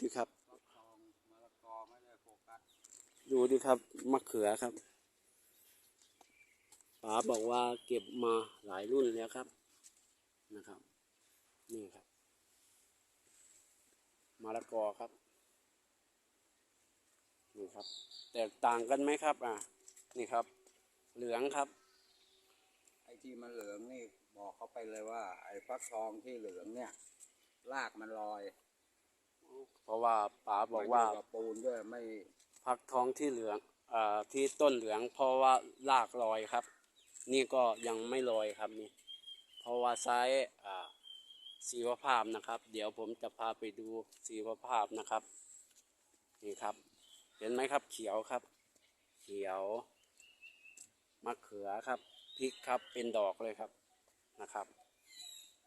ดิครับ ดูดิครับมะเขือครับป๋าบอกว่าเก็บมาหลายรุ่นแล้วครับนะครับ นี่ครับมะละกอครับนี่ครับ แตกต่างกันไหมครับ อะ นี่ครับ เหลืองครับไอ้ที่มันเหลืองนี่บอกเขาไปเลยว่า ไอ้ฟักทองที่เหลืองเนี่ยรากมันลอย เพราะว่าป๋าบอกว่ามันยู่กับปูนด้วยไม่ผักท้องที่เหลืองอที่ต้นเหลืองเพราะว่ารากลอยครับ นี่ก็ยังไม่ลอยครับนี่ เพราะว่าไซส์สีวภาพนะครับ เดี๋ยวผมจะพาไปดูสีวภาพนะครับ นี่ครับ เห็นไหมครับเขียวครับ เขียวมะเขือครับพริกครับเป็นดอกเลยครับนะครับ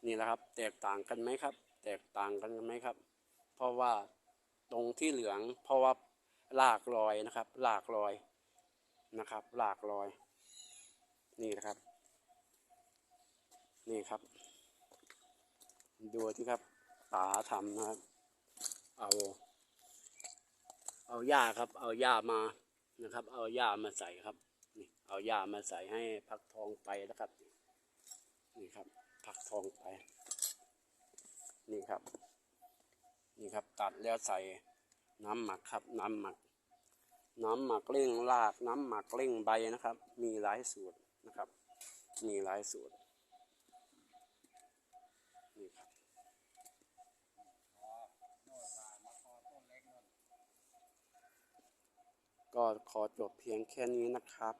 นี่แหละครับ แตกต่างกันไหมครับ แตกต่างกันไหมครับ ราะว่าตรงที่เหลืองเพราะว่าลากลอยนะครับลากลอยนะครับลากลอย นี่นะครับ นี่ครับ ดูที่ครับป๋าทำนะครับ เอา เอาหญ้าครับ เอาหญ้ามานะครับ เอาหญ้ามาใส่ครับนี่เอาหญ้ามาใส่ให้พักทองไปนะครับ นี่ครับพักทองไป นี่ครับ นี่ครับ ตัดแล้วใส่น้ำหมักครับน้ำหมัก น้ำหมักเร่งราก น้ำหมักเร่งใบนะครับ มีหลายสูตรนะครับ มีหลายสูตรนี่ครับก็ขอจบเพียงแค่นี้นะครับ